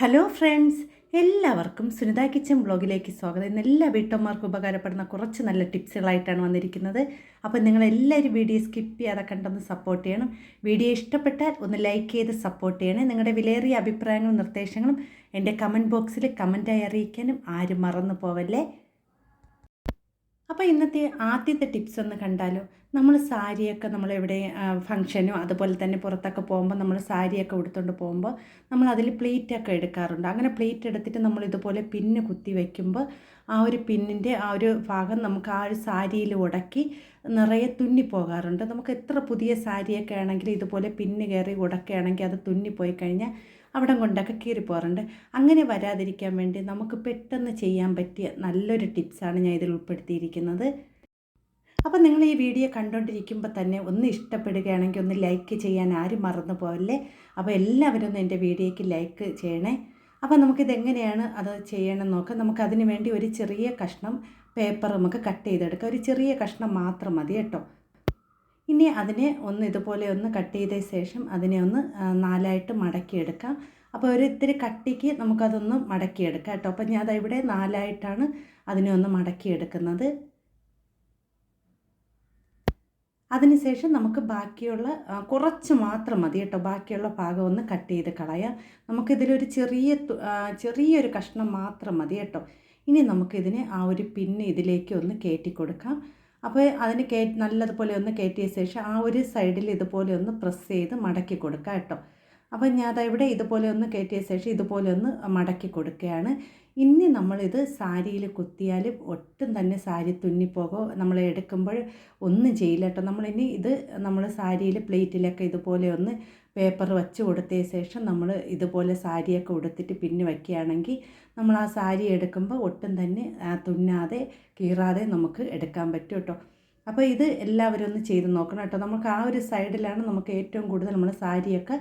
Hello friends എല്ലാവർക്കും Sunitha kitchen ബ്ലോഗിലേക്ക് സ്വാഗതം. ഇന്ന് എല്ലാ വീട്ടമ്മമാർക്കും ഉപകാരപ്പെടുന്ന കുറച്ച് നല്ല ടിപ്സുകളായിട്ടാണ് വന്നിരിക്കുന്നത്. അപ്പോൾ നിങ്ങൾ എല്ലാവരും വീഡിയോ സ്കിപ്പ് ചെയ്യാതെ കണ്ടൊന്ന് സപ്പോർട്ട് ചെയ്യണം. വീഡിയോ ഇഷ്ടപ്പെട്ടാൽ ഒന്ന് ലൈക്ക് ചെയ്ത് സപ്പോർട്ട് ചെയ്യണേ. നിങ്ങളുടെ വിലയേറിയ അഭിപ്രായങ്ങളും നിർദ്ദേശങ്ങളും എന്റെ കമന്റ് ബോക്സിൽ കമന്റായി അറിയിക്കാനും ആരും മറന്നു പോവല്ലേ? അപ്പോൾ ഇന്നത്തെ ആദ്യത്തെ ടിപ്സ് ഒന്ന് കണ്ടാലോ? നമ്മൾ സാരിയൊക്കെ നമ്മൾ എവിടെ ഫംഗ്ഷനോ അതുപോലെ തന്നെ പുറത്തൊക്കെ പോകുമ്പോൾ നമ്മൾ സാരിയൊക്കെ ഉടുത്തുകൊണ്ട് പോകുമ്പോൾ നമ്മൾ അതിൽ പ്ലേറ്റൊക്കെ എടുക്കാറുണ്ട്. അങ്ങനെ പ്ലേറ്റ് എടുത്തിട്ട് നമ്മൾ ഇതുപോലെ പിന്ന് കുത്തി വയ്ക്കുമ്പോൾ ആ ഒരു പിന്നിന്റെ ആ ഒരു ഭാഗം നമുക്ക് ആ ഒരു സാരിയിൽ ഉടക്കി നിറയെ തുന്നി പോകാറുണ്ട്. നമുക്ക് എത്ര പുതിയ സാരിയൊക്കെ ആണെങ്കിൽ ഇതുപോലെ പിന്ന് കയറി ഉടക്കുകയാണെങ്കിൽ അത് തുന്നിപ്പോയി കഴിഞ്ഞാൽ അവിടം കൊണ്ടൊക്കെ കീറിപ്പോകാറുണ്ട് അങ്ങനെ വരാതിരിക്കാൻ വേണ്ടി നമുക്ക് പെട്ടെന്ന് ചെയ്യാൻ പറ്റിയ നല്ലൊരു ടിപ്സാണ് ഞാൻ ഇതിൽ ഉൾപ്പെടുത്തിയിരിക്കുന്നത്. അപ്പോൾ നിങ്ങൾ ഈ വീഡിയോ കണ്ടുകൊണ്ടിരിക്കുമ്പോൾ തന്നെ ഒന്ന് ഇഷ്ടപ്പെടുകയാണെങ്കിൽ ഒന്ന് ലൈക്ക് ചെയ്യാൻ ആരും മറന്നു പോകല്ലേ അപ്പോൾ എല്ലാവരും ഒന്ന് എന്റെ വീഡിയോയ്ക്ക് ലൈക്ക് ചെയ്യണേ. അപ്പോൾ നമുക്കിത് എങ്ങനെയാണ് അത് ചെയ്യണമെന്ന് നോക്കാം. നമുക്ക് അതിന് വേണ്ടി ഒരു ചെറിയ കഷ്ണം പേപ്പർ നമുക്ക് കട്ട് ചെയ്തെടുക്കാം. ഒരു ചെറിയ കഷ്ണം മാത്രം മതി കേട്ടോ. ഇനി അതിനെ ഒന്ന് ഇതുപോലെ ഒന്ന് കട്ട് ചെയ്ത ശേഷം അതിനെ ഒന്ന് നാലായിട്ട് മടക്കിയെടുക്കാം. അപ്പോൾ ഒരു ഇത്തിരി കട്ടിക്ക് നമുക്കതൊന്ന് മടക്കിയെടുക്കാം കേട്ടോ. അപ്പോൾ ഞാൻ ഇവിടെ നാലായിട്ടാണ് അതിനെ ഒന്ന് മടക്കിയെടുക്കുന്നത്. അതിനുശേഷം നമുക്ക് ബാക്കിയുള്ള കുറച്ച് മാത്രം മതി കേട്ടോ. ബാക്കിയുള്ള ഭാഗം ഒന്ന് കട്ട് ചെയ്ത് കളയാം. നമുക്കിതിലൊരു ചെറിയ ചെറിയൊരു കഷ്ണം മാത്രം മതി കേട്ടോ. ഇനി നമുക്കിതിനെ ആ ഒരു പിന്നെ ഇതിലേക്ക് ഒന്ന് കയറ്റി കൊടുക്കാം. അപ്പോൾ അതിന് കേ നല്ലതുപോലെ ഒന്ന് കയറ്റിയ ശേഷം ആ ഒരു സൈഡിൽ ഇതുപോലെ ഒന്ന് പ്രസ് ചെയ്ത് മടക്കി കൊടുക്കുക കേട്ടോ. അപ്പോൾ ഞാൻ ഇവിടെ ഇതുപോലെ ഒന്ന് കയറ്റിയ ശേഷം ഇതുപോലെ ഒന്ന് മടക്കി കൊടുക്കുകയാണ്. ഇനി നമ്മളിത് സാരിയിൽ കുത്തിയാൽ ഒട്ടും തന്നെ സാരി തുന്നിപ്പോകോ. നമ്മൾ എടുക്കുമ്പോൾ ഒന്നും ചെയ്യില്ല കേട്ടോ. നമ്മളിനി ഇത് നമ്മൾ സാരിയിൽ പ്ലേറ്റിലൊക്കെ ഇതുപോലെ ഒന്ന് പേപ്പർ വച്ച് കൊടുത്തതിന് ശേഷം നമ്മൾ ഇതുപോലെ സാരിയൊക്കെ ഉടുത്തിട്ട് പിന്നെ വയ്ക്കുകയാണെങ്കിൽ നമ്മൾ ആ സാരി എടുക്കുമ്പോൾ ഒട്ടും തന്നെ തുന്നാതെ കീറാതെ നമുക്ക് എടുക്കാൻ പറ്റും കേട്ടോ. അപ്പോൾ ഇത് എല്ലാവരും ഒന്ന് ചെയ്ത് നോക്കണം കേട്ടോ. നമുക്ക് ആ ഒരു സൈഡിലാണ് നമുക്ക് ഏറ്റവും കൂടുതൽ നമ്മൾ സാരിയൊക്കെ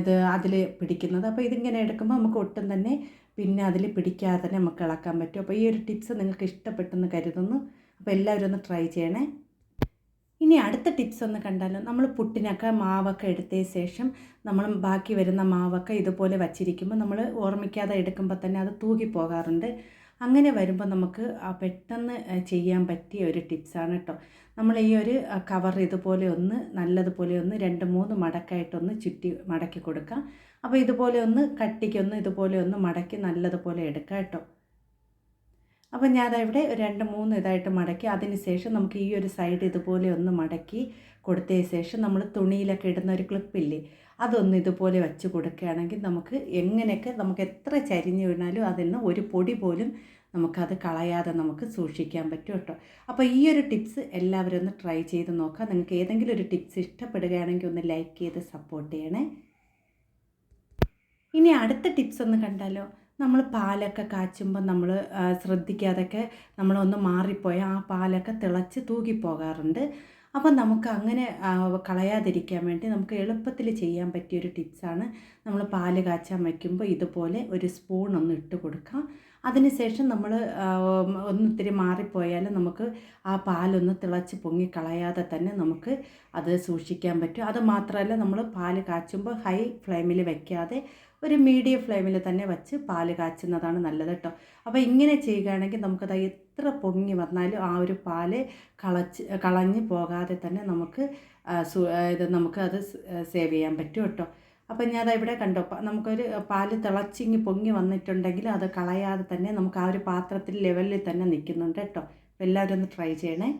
ഇത് അതിൽ പിടിക്കുന്നത്. അപ്പോൾ ഇതിങ്ങനെ എടുക്കുമ്പോൾ നമുക്ക് ഒട്ടും തന്നെ പിന്നെ അതിൽ പിടിക്കാതെ തന്നെ നമുക്ക് ഇളക്കാൻ പറ്റും. അപ്പോൾ ഈ ഒരു ടിപ്സ് നിങ്ങൾക്ക് ഇഷ്ടപ്പെട്ടെന്ന് കരുതുന്നു. അപ്പോൾ എല്ലാവരും ഒന്ന് ട്രൈ ചെയ്യണേ. ഇനി അടുത്ത ടിപ്സ് ഒന്ന് കണ്ടാലും? നമ്മൾ പുട്ടിനൊക്കെ മാവൊക്കെ എടുത്ത ശേഷം നമ്മൾ ബാക്കി വരുന്ന മാവൊക്കെ ഇതുപോലെ വച്ചിരിക്കുമ്പോൾ നമ്മൾ ഓർമ്മിക്കാതെ എടുക്കുമ്പോൾ തന്നെ അത് തൂകി പോകാറുണ്ട് അങ്ങനെ വരുമ്പോൾ നമുക്ക് പെട്ടെന്ന് ചെയ്യാൻ പറ്റിയ ഒരു ടിപ്സാണ് കേട്ടോ നമ്മൾ ഈ ഒരു കവർ ഇതുപോലെ ഒന്ന് നല്ലതുപോലെ ഒന്ന് രണ്ട് മൂന്ന് മടക്കായിട്ടൊന്ന് ചുറ്റി മടക്കി കൊടുക്കുക അപ്പോൾ ഇതുപോലെ ഒന്ന് കട്ടിക്കൊന്ന് ഇതുപോലെ ഒന്ന് മടക്കി നല്ലതുപോലെ എടുക്കാം കേട്ടോ അപ്പോൾ ഞാൻ ഇവിടെ രണ്ട് മൂന്ന് ഇതായിട്ട് മടക്കി അതിന് ശേഷം നമുക്ക് ഈ ഒരു സൈഡ് ഇതുപോലെ ഒന്ന് മടക്കി കൊടുത്തതിന് ശേഷം നമ്മൾ തുണിയിലൊക്കെ ഇടുന്ന ഒരു ക്ലിപ്പില്ലേ അതൊന്ന് ഇതുപോലെ വെച്ച് കൊടുക്കുകയാണെങ്കിൽ നമുക്ക് എങ്ങനെയൊക്കെ നമുക്ക് എത്ര ചരിഞ്ഞ് വീണാലും അതിൽ നിന്ന് ഒരു പൊടി പോലും നമുക്കത് കളയാതെ നമുക്ക് സൂക്ഷിക്കാൻ പറ്റും കേട്ടോ. അപ്പോൾ ഈ ഒരു ടിപ്സ് എല്ലാവരും ഒന്ന് ട്രൈ ചെയ്ത് നോക്കാം. നിങ്ങൾക്ക് ഏതെങ്കിലും ഒരു ടിപ്സ് ഇഷ്ടപ്പെടുകയാണെങ്കിൽ ഒന്ന് ലൈക്ക് ചെയ്ത് സപ്പോർട്ട് ചെയ്യണേ. ഇനി അടുത്ത ടിപ്സ് ഒന്ന് കണ്ടാലോ? നമ്മൾ പാലൊക്കെ കാച്ചുമ്പോൾ നമ്മൾ ശ്രദ്ധിക്കാതൊക്കെ നമ്മളൊന്ന് മാറിപ്പോയാൽ ആ പാലൊക്കെ തിളച്ച് തൂകിപ്പോകാറുണ്ട്. അപ്പം നമുക്ക് അങ്ങനെ കളയാതിരിക്കാൻ വേണ്ടി നമുക്ക് എളുപ്പത്തിൽ ചെയ്യാൻ പറ്റിയൊരു ടിപ്സാണ്. നമ്മൾ പാൽ കാച്ചാൻ വയ്ക്കുമ്പോൾ ഇതുപോലെ ഒരു സ്പൂൺ ഒന്ന് ഇട്ട് കൊടുക്കാം അതിനുശേഷം നമ്മൾ ഒന്നിത്തിരി മാറിപ്പോയാൽ നമുക്ക് ആ പാലൊന്ന് തിളച്ച് പൊങ്ങി കളയാതെ തന്നെ നമുക്ക് അത് സൂക്ഷിക്കാൻ പറ്റും. അത് മാത്രമല്ല നമ്മൾ പാൽ കാച്ചുമ്പോൾ ഹൈ ഫ്ലെയിമിൽ വയ്ക്കാതെ ഒരു മീഡിയം ഫ്ലെയിമിൽ തന്നെ വെച്ച് പാൽ കാച്ചുന്നതാണ് നല്ലത് കേട്ടോ. അപ്പോൾ ഇങ്ങനെ ചെയ്യുകയാണെങ്കിൽ നമുക്കത് എത്ര പൊങ്ങി വന്നാലും ആ ഒരു പാൽ കളച്ച് കളഞ്ഞ് പോകാതെ തന്നെ നമുക്ക് ഇത് നമുക്ക് അത് സേവ് ചെയ്യാൻ പറ്റും കേട്ടോ. അപ്പം ഞാൻ ഇവിടെ കണ്ടോ നമുക്കൊരു പാൽ തിളച്ചിങ്ങി പൊങ്ങി വന്നിട്ടുണ്ടെങ്കിൽ അത് കളയാതെ തന്നെ നമുക്ക് ആ ഒരു പാത്രത്തിൽ ലെവലിൽ തന്നെ നിൽക്കുന്നുണ്ട് കേട്ടോ. എല്ലാവരും ഒന്ന് ട്രൈ ചെയ്യണേ.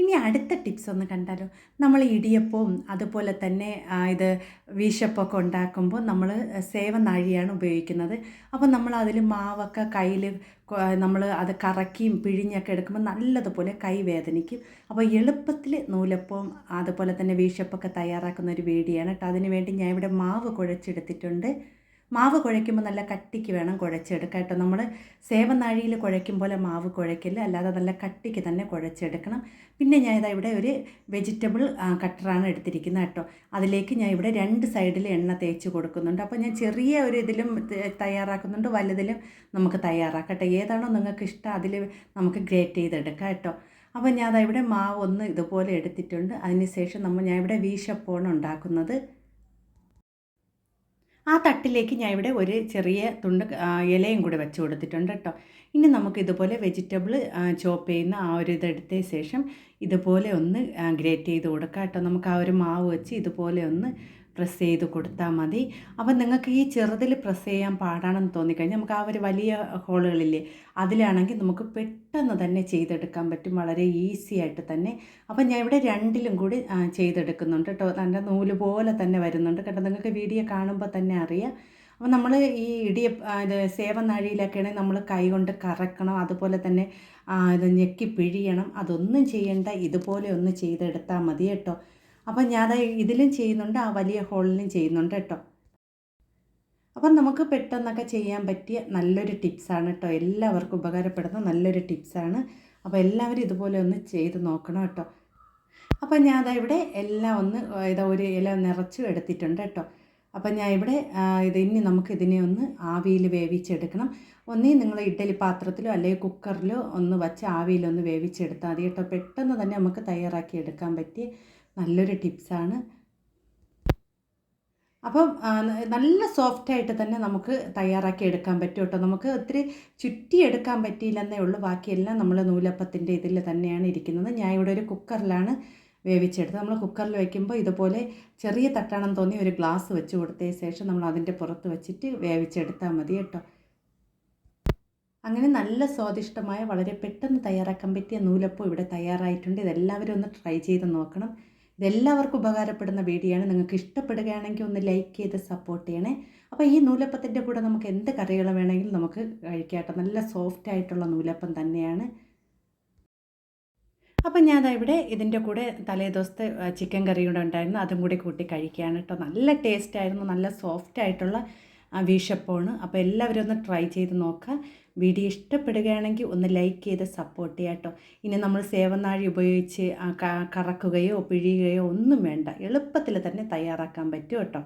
ഇനി അടുത്ത ടിപ്സ് ഒന്ന് കണ്ടാലോ? നമ്മൾ ഇടിയപ്പവും അതുപോലെ തന്നെ ഇത് വീശപ്പൊക്കെ ഉണ്ടാക്കുമ്പോൾ നമ്മൾ സേവനാഴിയാണ് ഉപയോഗിക്കുന്നത്. അപ്പോൾ നമ്മൾ അതിൽ മാവൊക്കെ കയ്യിൽ നമ്മൾ അത് കറക്കിയും പിഴിഞ്ഞൊക്കെ എടുക്കുമ്പോൾ നല്ലതുപോലെ കൈ വേദനിക്കും. അപ്പോൾ എളുപ്പത്തിൽ നൂലപ്പവും അതുപോലെ തന്നെ വീശപ്പൊക്കെ തയ്യാറാക്കുന്ന ഒരു വീടിയാണ് കേട്ടോ. അതിനുവേണ്ടി ഞാൻ ഇവിടെ മാവ് കുഴച്ചെടുത്തിട്ടുണ്ട്. മാവ് കുഴയ്ക്കുമ്പോൾ നല്ല കട്ടിക്ക് വേണം കുഴച്ചെടുക്കാം കേട്ടോ. നമ്മൾ സേവനാഴിയിൽ കുഴയ്ക്കും പോലെ മാവ് കുഴയ്ക്കില്ല. അല്ലാതെ നല്ല കട്ടിക്ക് തന്നെ കുഴച്ചെടുക്കണം. പിന്നെ ഞാൻ ഇതാ ഇവിടെ ഒരു വെജിറ്റബിൾ കട്ടറാണ് എടുത്തിരിക്കുന്നത് കേട്ടോ. അതിലേക്ക് ഞാൻ ഇവിടെ രണ്ട് സൈഡിൽ എണ്ണ തേച്ച് കൊടുക്കുന്നുണ്ട്. അപ്പോൾ ഞാൻ ചെറിയ ഒരു ഇതിലും തയ്യാറാക്കുന്നുണ്ട്. വലുതിലും നമുക്ക് തയ്യാറാക്കട്ടെ. ഏതാണോ നിങ്ങൾക്ക് ഇഷ്ടം അതിൽ നമുക്ക് ഗ്രേറ്റ് ചെയ്തെടുക്കാം കേട്ടോ. അപ്പോൾ ഞാൻ ഇവിടെ മാവ് ഒന്ന് ഇതുപോലെ എടുത്തിട്ടുണ്ട്. അതിന് ശേഷം നമ്മൾ ഞാൻ ഇവിടെ വീശപ്പോണ് ഉണ്ടാക്കുന്നത് തട്ടിലേക്ക് ഞാൻ ഇവിടെ ഒരു ചെറിയ തുണ്ട് ഇലയും കൂടി വെച്ച് കൊടുത്തിട്ടുണ്ട് കേട്ടോ. ഇനി നമുക്ക് ഇതുപോലെ വെജിറ്റബിൾ ചോപ്പ് ചെയ്യുന്ന ആ ഒരു ഇതെടുത്ത ശേഷം ഇതുപോലെ ഒന്ന് ഗ്രേറ്റ് ചെയ്ത് കൊടുക്കാം കേട്ടോ. നമുക്ക് ആ ഒരു മാവ് വെച്ച് ഇതുപോലെ ഒന്ന് പ്രസ് ചെയ്ത് കൊടുത്താൽ മതി. അപ്പം നിങ്ങൾക്ക് ഈ ചെറുതിൽ പ്രസ് ചെയ്യാൻ പാടാണെന്ന് തോന്നിക്കഴിഞ്ഞാൽ നമുക്ക് ആ ഒരു വലിയ ഹോളുകളില്ലേ അതിലാണെങ്കിൽ നമുക്ക് പെട്ടെന്ന് തന്നെ ചെയ്തെടുക്കാൻ പറ്റും. വളരെ ഈസി ആയിട്ട് തന്നെ. അപ്പം ഞാൻ ഇവിടെ രണ്ടിലും കൂടി ചെയ്തെടുക്കുന്നുണ്ട് കേട്ടോ. നല്ല നൂൽ പോലെ തന്നെ വരുന്നുണ്ട് കേട്ടോ. നിങ്ങൾക്ക് വീഡിയോ കാണുമ്പോൾ തന്നെ അറിയാം. അപ്പോൾ നമ്മൾ ഈ ഇടിയ ഇത് സേവനാഴിയിലൊക്കെയാണെങ്കിൽ നമ്മൾ കൈ കൊണ്ട് കറക്കണം. അതുപോലെ തന്നെ ഇത് ഞെക്കി പിഴിയണം. അതൊന്നും ചെയ്യേണ്ട. ഇതുപോലെ ഒന്ന് ചെയ്തെടുത്താൽ മതി കേട്ടോ. അപ്പം ഞാൻ ഇതിലും ചെയ്യുന്നുണ്ട് ആ വലിയ ഹോളിലും ചെയ്യുന്നുണ്ട് കേട്ടോ. അപ്പം നമുക്ക് പെട്ടെന്നൊക്കെ ചെയ്യാൻ പറ്റിയ നല്ലൊരു ടിപ്സാണ് കേട്ടോ. എല്ലാവർക്കും ഉപകാരപ്പെടുന്ന നല്ലൊരു ടിപ്സാണ്. അപ്പോൾ എല്ലാവരും ഇതുപോലെ ഒന്ന് ചെയ്ത് നോക്കണം കേട്ടോ. അപ്പം ഞാൻ അതാ ഇവിടെ എല്ലാം ഒന്ന് ഇതാ ഒരു ഇല നിറച്ച് എടുത്തിട്ടുണ്ട് കേട്ടോ. അപ്പം ഞാൻ ഇവിടെ ഇത് ഇനി നമുക്ക് ഇതിനെ ഒന്ന് ആവിയിൽ വേവിച്ചെടുക്കണം. ഒന്നേ നിങ്ങൾ ഇഡ്ഡലി പാത്രത്തിലോ അല്ലെങ്കിൽ കുക്കറിലോ ഒന്ന് വച്ച് ആവിയിലൊന്ന് വേവിച്ചെടുത്താൽ മതി കേട്ടോ. പെട്ടെന്ന് തന്നെ നമുക്ക് തയ്യാറാക്കി എടുക്കാൻ പറ്റിയ നല്ലൊരു ടിപ്സാണ്. അപ്പം നല്ല സോഫ്റ്റായിട്ട് തന്നെ നമുക്ക് തയ്യാറാക്കി എടുക്കാൻ പറ്റും കേട്ടോ നമുക്ക് ഒത്തിരി ചുറ്റിയെടുക്കാൻ പറ്റിയില്ലെന്നേ ഉള്ളൂ. ബാക്കിയെല്ലാം നമ്മൾ നൂലപ്പത്തിന്റെ ഇതിൽ തന്നെയാണ് ഇരിക്കുന്നത്. ഞാൻ ഇവിടെ ഒരു കുക്കറിലാണ് വേവിച്ചെടുത്ത് നമ്മൾ കുക്കറിൽ വയ്ക്കുമ്പോൾ ഇതുപോലെ ചെറിയ തട്ടാണെന്ന് തോന്നി ഒരു ഗ്ലാസ് വെച്ച് കൊടുത്തതിന് ശേഷം നമ്മൾ അതിന്റെ പുറത്ത് വെച്ചിട്ട് വേവിച്ചെടുത്താൽ മതി കേട്ടോ. അങ്ങനെ നല്ല സ്വാദിഷ്ടമായ വളരെ പെട്ടെന്ന് തയ്യാറാക്കാൻ പറ്റിയ നൂലപ്പം ഇവിടെ തയ്യാറായിട്ടുണ്ട്. ഇതെല്ലാവരും ഒന്ന് ട്രൈ ചെയ്ത് നോക്കണം. ഇതെല്ലാവർക്കും ഉപകാരപ്പെടുന്ന വീഡിയോ ആണ് നിങ്ങൾക്ക് ഇഷ്ടപ്പെടുകയാണെങ്കിൽ ഒന്ന് ലൈക്ക് ചെയ്ത് സപ്പോർട്ട് ചെയ്യണേ. അപ്പോൾ ഈ നൂലപ്പത്തിന്റെ കൂടെ നമുക്ക് എന്ത് കറികൾ വേണമെങ്കിലും നമുക്ക് കഴിക്കാട്ടോ നല്ല സോഫ്റ്റ് ആയിട്ടുള്ള നൂലപ്പം തന്നെയാണ്. അപ്പം ഞാൻ ഇവിടെ ഇതിന്റെ കൂടെ തലേ ദിവസത്തെ ആ, ചിക്കൻ കറി കൂടെ ഉണ്ടായിരുന്നു. അതും കൂടി കൂട്ടി കഴിക്കുകയാണ് കേട്ടോ. നല്ല ടേസ്റ്റ് ആയിരുന്നു. നല്ല സോഫ്റ്റ് ആയിട്ടുള്ള ആ, വീഷപ്പോണ് അപ്പോൾ എല്ലാവരും ഒന്ന് ട്രൈ ചെയ്ത് നോക്കുക വീഡിയോ ഇഷ്ടപ്പെടുകയാണെങ്കിൽ ഒന്ന് ലൈക്ക് ചെയ്ത് സപ്പോർട്ട് ചെയ്യാം കേട്ടോ ഇനി നമ്മൾ സേവനാഴി ഉപയോഗിച്ച് കറക്കുകയോ പിഴിയുകയോ ഒന്നും വേണ്ട. എളുപ്പത്തിൽ തന്നെ തയ്യാറാക്കാൻ പറ്റും കേട്ടോ